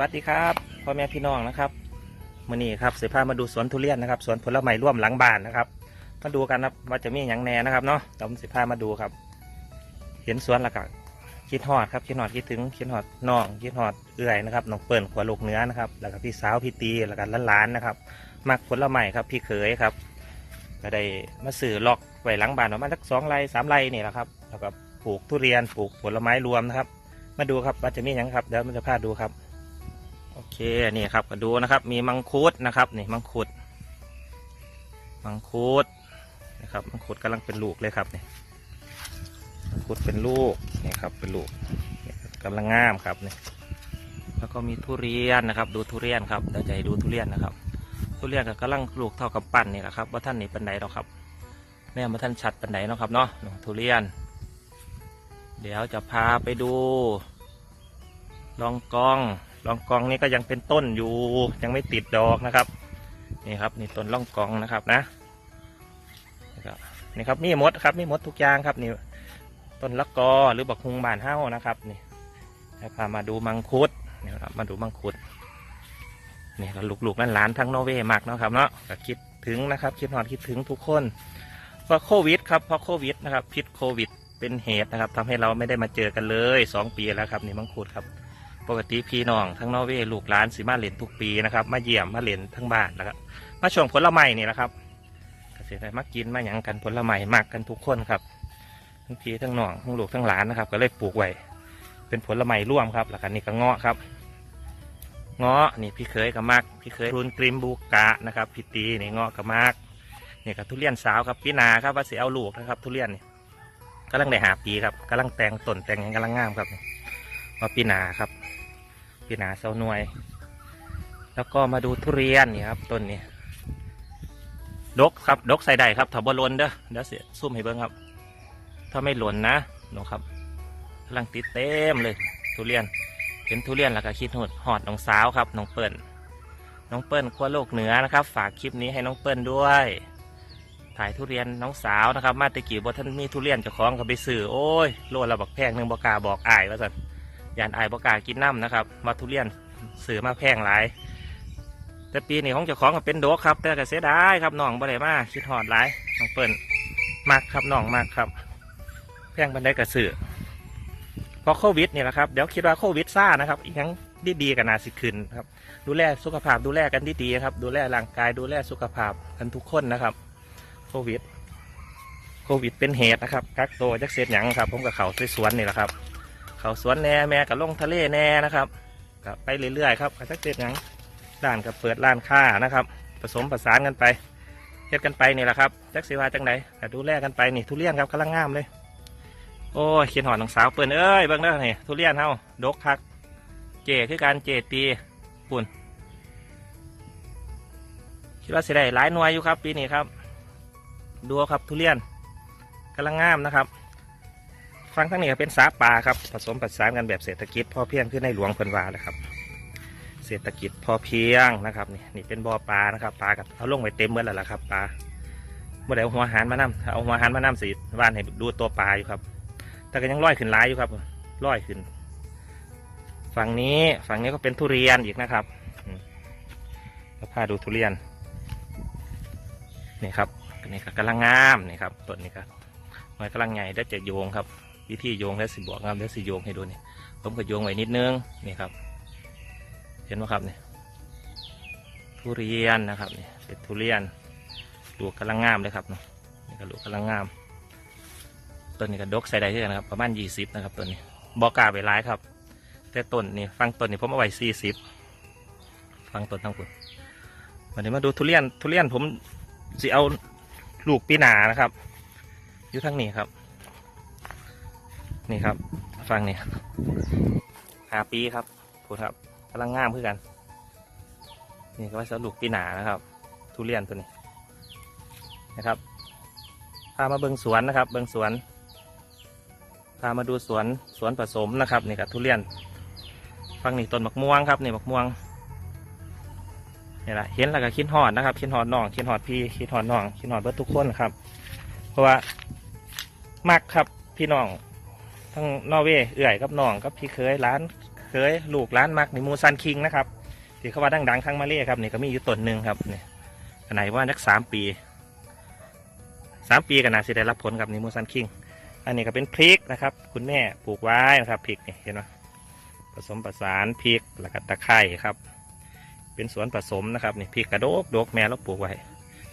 วัสดีครับพ่อแม่พี่น้องนะครับมื่อนี้ครับเสพามาดูสวนทุเรียนนะครับสวนผลไม้ร่วมหลังบ้านนะครับมาดูกันครับว่าจะมีอย่างแหน่นะครับเนาะเดี๋ยวผมเสพามาดูครับ เห็นสวนแล้วก็คิดฮอดครับคิดฮอดคิดถึงคิดฮอดน้องคิดฮอดเอื่อยนะครับน้องเปิ่นขวลูกเนื้อนะครับแล้วก็พี่สาวพี่ตีแล้วก็หลานๆนะครับมักผลไม้ครับพี่เขยครับก็ได้มาสื่อล็อกไว้หลังบ้านประมาณสักสองไร่สามไร่นี่แหละครับแล้วก็ปลูกทุเรียนปลูกผลไม้รวมนะครับ มาดูครับว่าจะมีอย่างครับเดี๋ยวมันจะพาดูครับ โอเคนี่ครับก็ดูนะครับ มีมังคุดนะครับนี่มังคุด มังคุดนะครับมังคุดกำลังเป็นลูกเลยครับนี่มังคุดเป็นลูกนี่ครับเป็นลูกกำลังงามครับนี่แล้วก็มีทุเรียนนะครับ ดูทุเรียนครับเดี๋ยวจะให้ดูทุเรียนนะครับ ทุเรียนก็กำลังลูกเท่ากับปั่นนี่แหละครับว่าท่านนี่ปันไดหรอกครับ แม่มาท่านชัดปันไดเนาะครับเนาะทุเรียน เดี๋ยวจะพาไปดูลองกอง ลองกองนี่ก็ยังเป็นต้นอยู่ยังไม่ติดดอกนะครับ นี่ครับนี่ต้นล่องกองนะครับนะนี่ครับนี่มีมดครับมีมดทุกอย่างครับนี่ต้นละกอหรือบักฮุงบานเฮ้านะครับนี่แล้วพามาดูมังคุดนี่ครับมาดูมังคุดนี่ก็ลูกๆนั่นหลานทั้งนอร์เวย์มากเนาะครับเนาะก็คิดถึงนะครับ คิดหอดคิดถึงทุกคนเพราะโควิดครับเพราะโควิดนะครับพิษโควิดเป็นเหตุนะครับทำให้เราไม่ได้มาเจอกันเลยสองปีแล้วครับนี่มังคุดครับ ปกติพี่น้องทั้งนอร์เวย์ลูกหลานสิมาเล่นทุกปีนะครับ มาเยี่ยมมาเล่นทั้งบ้านนะครับมาช่วงผลไม้นี่แหละครับเกษตรมากินมาหยังกันผลไม้มากกันทุกคนครับ ทั้งพี่ทั้งน้องทั้งลูกทั้งหลานนะครับ ก็เลยปลูกไว้เป็นผลไม้ร่วมครับ แล้วกันนี่ก็เงาะครับเงาะนี่พี่เคยกับมากพี่เคยรุนกริมบูกะนะครับพี่ตีนี่เงาะกับมากนี่กับทุเรียนสาวครับพี่นาครับว่าเสียเอาลูกนะครับ ทุเรียนนี่กำลังได้หาปีครับกำลังแตงต้นแตงยังกำลังงามครับว่าปีนาครับ พี่นาเสาหน่วย แล้วก็มาดูทุเรียนนี่ครับต้นนี้ดกครับดกใส่ได้ครับถ้าบ่หลนเด้อเดี๋ยวเสียซุ่มให้เบิ้งครับ ถ้าไม่หล่นนะน้องครับกำลังติดเต็มเลย ทุเรียนเห็นทุเรียนแล้วก็คิดหดหอดน้องสาวครับน้องเปิ้ลน้องเปิ้ลขั้วโลกเหนือนะครับ ฝากคลิปนี้ให้น้องเปิ้ลด้วย ถ่ายทุเรียนน้องสาวนะครับ มาตะกี้บ่ท่านมีทุเรียนจะคล้องก็ไปซื้อโอ้ยโลละบักแพงหนึ่งบกาบอกอายว่าสัน ยานไอายบกล้ากินน้ำนะครับมาทุเรียนซื้อมาแพงหลาย แต่ปีนี้ของเจ้าของก็เป็นโดกครับ แต่ก็เสียดายครับน้องบ่ได้มาคิดหอดหลายน้องเปิ้ลมากครับน้องมากครับ แพงบันไดกระสือเพราะโควิดนี่แหละครับเดี๋ยวคิดว่าโควิดซ่านะครับอีกครั้งดีๆกันนาสิขึ้นครับ ดูแลสุขภาพดูแลกันดีๆครับ ดูแลร่างกายดูแลสุขภาพกันทุกคนนะครับ โควิด โควิดเป็นเหตุนะครับกักตัวจักเสียหยังครับ ผมกับเขาสวนนี่แหละครับ เขาสวนแหน่แม่กับลงทะเลแหน่นะครับก็ไปเรื่อยๆครับก็จะเกิดยังด้านกับเปิดร้านค้านะครับ ผสมผสานกันไปเฮ็ดกันไปนี่แหละครับจักสีวาจังไดก็ดูแลกันไปนี่ทุเรียนครับกำลังงามเลย โอ้ยเขียนหอนน้องสาวเปิ้นเอ้ยเบิ่งเด้อนี่ทุเรียนเฮาดกคัก เจคือการเจตีปุ่นคิดว่าสิได้หลายหน่วยอยู่ครับ ปีนี้ครับ ดูครับทุเรียนกำลังงามนะครับ ฟังทั้งนี้ก็เป็นสาปลาครับผสมผสานกันแบบเศรษฐกิจพอเพียงขึ้นในหลวงเพิ่นว่าเลยครับ เศรษฐกิจพอเพียงนะครับนี่นี่เป็นบ่อปลานะครับปลากับเอาลงไว้เต็มเมื่อแล้วล่ะครับปลาเมื่อไหร่เอาหัวหารมานำเอาหัวหารมานำสิว่านให้ดูตัวปลาอยู่ครับ แต่ก็ยังลอยขึ้นหลายอยู่ครับลอยขึ้น ฝั่งนี้ฝั่งนี้ก็เป็นทุเรียนอีกนะครับแล้วพาดูทุเรียนนี่ครับนนี้ก็กำลังงามนี่ครับต้นนี้ครับหน่วยกำลังใหญ่ได้จะโยงครับ วิธีโยงและสิบวกครับและสิโยงให้ดูนี่ผมก็โยงไว้นิดนึงนี่ครับ เห็นไหมครับนี่ทุเรียนนะครับนี่เป็นทุเรียนลูกกำลังงามเลยครับนี่นี่ก็ลูกกำลังงามต้นนี้ก็ดกใส่ได้ที่กันครับประมาณยี่สิบนะครับต้นนี้บอกาไปร้ายครับ แต่ต้นนี่ฟังต้นนี่ผมเอาไว้สี่สิบฟังต้นทั้งหมดวันนี้มาดูทุเรียนทุเรียนผมจะเอาลูกปีหนานะครับอยู่ทั้งนี้ครับ นี่ครับ ฟังนี่หาปีครับพูดครับกำลังงามขึ้นกัน นี่ก็ว่าสรุปปีหนานะครับ ทุเรียนตัวนี้นะครับพามาเบิงสวนนะครับ เบิงสวนพามาดูสวนสวนผสมนะครับนี่กับทุเรียนฟังนี่ต้นมะม่วงครับนี่มะม่วงนี่แหละเห็นแล้วก็คิดหอดนะครับคิดหอดน้องคิดหอดพี่คิดหอดน้องคิดหอดเบิดทุกคนครับ เพราะว่ามักครับพี่น้อง ทั้งนอร์เวย์เอื่อยกับน้องกับพี่เคยร้านเคยลูกร้านมักนี่มูซันคิงนะครับที่เขาว่าดังๆทั้งมาเล่ครับนี่ก็มีอยู่ต้นหนึ่งครับนี่ขนาดว่านักสามปีสามปีกันนะสิได้รับผลกับนิมูซันคิงอันนี้ก็เป็นพริกนะครับ คุณแม่ปลูกไว้นะครับพริกนี่เห็นไหมผสมประสานพริกแล้วก็ตะไคร้ครับ เป็นสวนผสมนะครับนี่พริกกระโดกโดกแม่เราปลูกไว้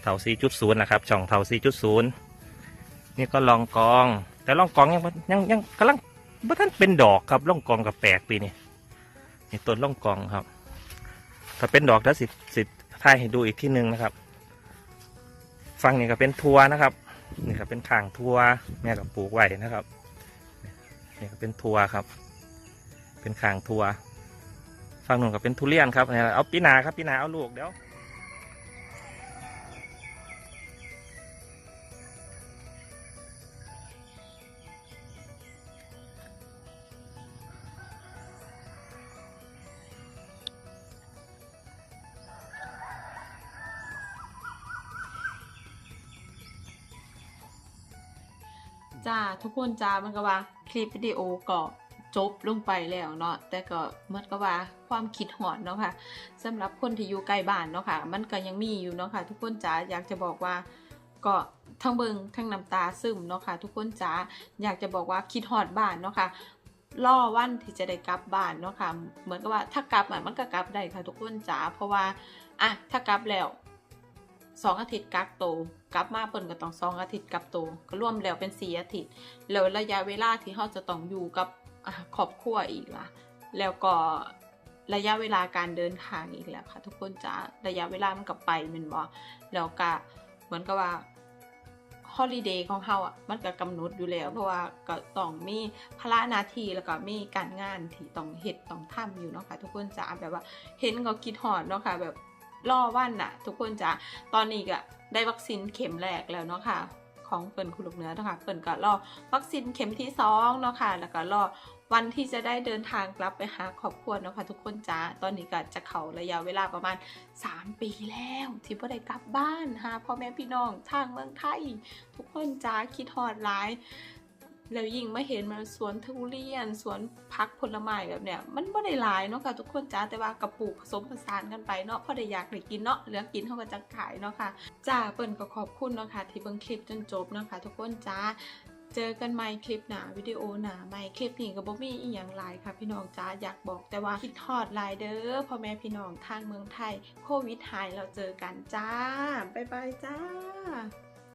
เท่าสี่จุดศูนย์นะครับช่องเท่าสี่จุดศูนย์นี่ก็ลองกอง แต่ล่องกองยังยังยังกำลังบ่ท่านเป็นดอกครับล่องกองกับแปลกปีนี้นี่ต้นล่องกองครับ ถ้าเป็นดอกแล้วสิสิถ่ายให้ดูอีกที่หนึ่งนะครับฟังนี่ก็เป็นทัวนะครับนี่ก็เป็นข่างทัวแม่กับปลูกไว้นะครับนี่ก็เป็นทัวครับ เป็นข่างทัวฝั่งนู้นก็เป็นทุเรียนครับเอาปีนาครับปีนาเอาลูกเดี๋ยว จ้าทุกคนจ้ามันก็ว่าคลิปวิดีโอก็จบลงไปแล้วเนาะแต่ก็มันก็ว่าความคิดหอนเนาะค่ะสำหรับคนที่อยู่ใกล้บ้านเนาะค่ะ มันก็ยังมีอยู่เนาะค่ะ ทุกคนจ้าอยากจะบอกว่าก็ทั้งเบิงทั้งน้ำตาซึมเนาะค่ะ ทุกคนจ้าอยากจะบอกว่าคิดหอดบ้านเนาะค่ะล่อวันที่จะได้กลับบ้านเนาะค่ะ เหมือนกับว่าถ้ากลับอะมันก็กลับได้ค่ะ ทุกคนจ้าเพราะว่าอะถ้ากลับแล้ว สองอาทิตย์กักโตกลับมาเปิ่นก็ต้องสองอาทิตย์กักโตก็รวมแล้วเป็นสี่อาทิตย์แล้วระยะเวลาที่เราจะต้องอยู่กับครอบครัวอีกล่ะ แล้วก็ระยะเวลาการเดินทางอีกแล้วค่ะ ทุกคนจะระยะเวลามันก็ไปมันบ่แล้วก็เหมือนกับว่าฮอลิเดย์ของเขาอะมันก็กำหนดอยู่แล้ว เพราะว่าก็ต้องมีภาระหน้าที่แล้วก็มีการงานที่ต้องเฮ็ดต้องทำอยู่เนาะค่ะทุกคนจะแบบว่าเห็นก็คิดหอดเนาะค่ะแบบ รอวันน่ะ ทุกคนจะตอนนี้ก็ได้วัคซีนเข็มแรกแล้วเนาะค่ะ ของเปิ่นคุณลูกเนื้อนะคะเปิ่นก็รอวัคซีนเข็มที่สองเนาะค่ะแล้วก็รอวันที่จะได้เดินทางกลับไปหาครอบครัวเนาะค่ะทุกคนจ้าตอนนี้ก็จะเขาระยะเวลาประมาณ 3 ปีแล้ว ที่พ่ได้กลับบ้านหาพ่อแม่พี่น้องทางเมืองไทยทุกคนจ้าคิดฮอดหลาย แล้วยิ่งมาเห็นมันสวนทุเรียน สวนพักผลไม้แบบเนี้ยมันไม่ได้หลายเนาะค่ะทุกคนจ้าแต่ว่ากระปลูกผสมผสานกันไปเนาะพอได้อยากได้กินเนาะเหลือกินเขาก็จะขายเนาะค่ะจ้าเปิ้นก็ขอบคุณเนาะค่ะที่เบิ่งคลิปจนจบเนาะค่ะทุกคนจ้าเจอกันใหม่คลิปหนาวิดีโอหนาใหม่คลิปนี้ก็บ่มีอีหยังหลายค่ะ พี่น้องจ้าอยากบอกแต่ว่าคิดทอดลายเด้อพ่อแม่พี่น้องทางเมืองไทย โควิดหายเราเจอกันจ้า บ๊ายบายจ้า